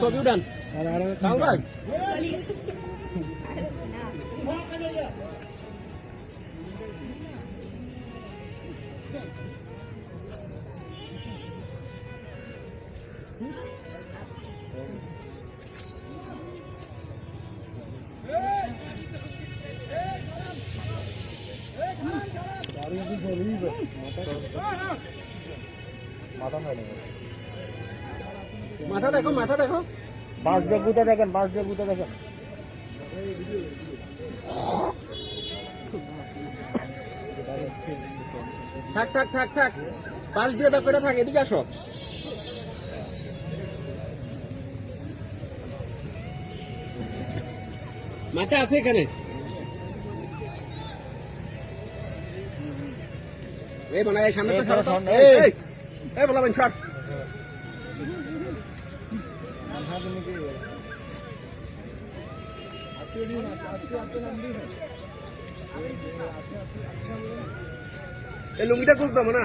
ছবি উঠান কাউ ভাই মাথা দেখো মাথা দেখো। বাস দিয়ে গুঁতে দেখেন বাস দিয়ে গুঁতে দেখেন। থাক থাক থাক থাক। বাস দিয়ে ব্যাপারে থাক এদিকে আসো। মাথা আছে এখানে। এই বনা এই সামনে তো সরো। এই এই। বলা বেন শট এই লুঙ্গিটা খুঁজতাম না।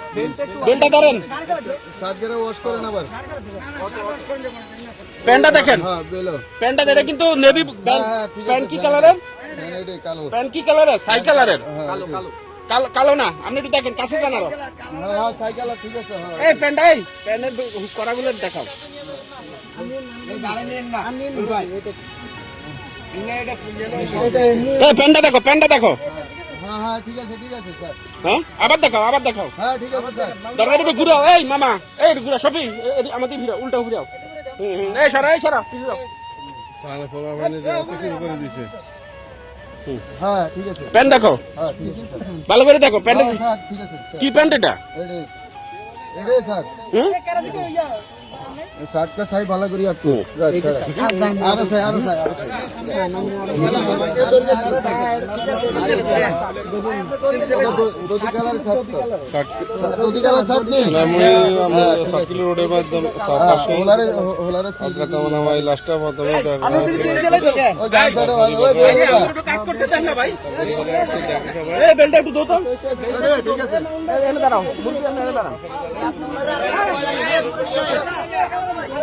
বেলটা ধরেন। শার্ট ওয়াশ করেন আবার। প্যান্টটা দেখেন। হ্যাঁ বেলো। প্যান্টটা এটা কিন্তু নেভি হ্যাঁ, হ্যাঁ, প্যান্ট কি হ্যাঁ। কালারের হ্যাঁ কালো। প্যান্ট কি কালারের সাই কালারের কালো কালো। কালো কালো না আপনি একটু দেখেন কাছে জানার হ্যাঁ হ্যাঁ সাইকেল ঠিক আছে হ্যাঁ। এই প্যান্টটা এই প্যান্টের করাগুলো দেখাও। প্যান্টটা দেখো প্যান্টটা দেখো। হ্যাঁ হ্যাঁ ঠিক আছে ঠিক আছে স্যার। হ্যাঁ? আবার দেখাও আবার দেখাও। হ্যাঁ ঠিক আছে স্যার। দরকার একটু ঘুরাও। এই মামা এই ঘুরা সবই আমাদের ঘুরাও উল্টা ঘুরাও। হুম, এই সরা এই সরা পিছু যাও। হ্যাঁ ঠিক আছে। প্যান্ট দেখো। হ্যাঁ ঠিক আছে ভালো করে দেখো প্যান্ট ঠিক আছে কি প্যান্ট এটা? স্যার। হুম? शर्ट का साइज वाला करिए आपको राइट आरो से आरो से आरो से दो दो कलर शर्ट दो दो कलर शर्ट नहीं সাকিল রোডের মাধ্যমে হোলারে হোলারে সিল তেমন আমার এই লাস্টটা প্রথমে দেখা ওই গান সাইডে ভালো ওই এই, আমার একটু কাজ করতে দেন না ভাই এই বেলটা একটু দো তো ঠিক আছে এই, এনে দাঁড়াও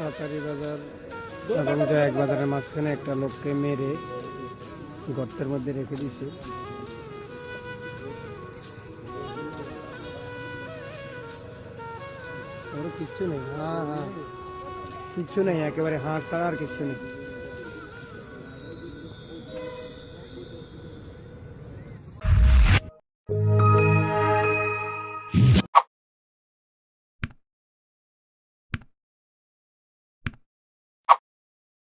কাছারি বাজার এবং জয়াক বাজারের মাঝখানে একটা লোককে মেরে গর্তের মধ্যে রেখে দিছে ওর কিচ্ছু নেই হ্যাঁ হ্যাঁ। কিচ্ছু নেই একেবারে হাড় ছাড়া আর কিচ্ছু নেই।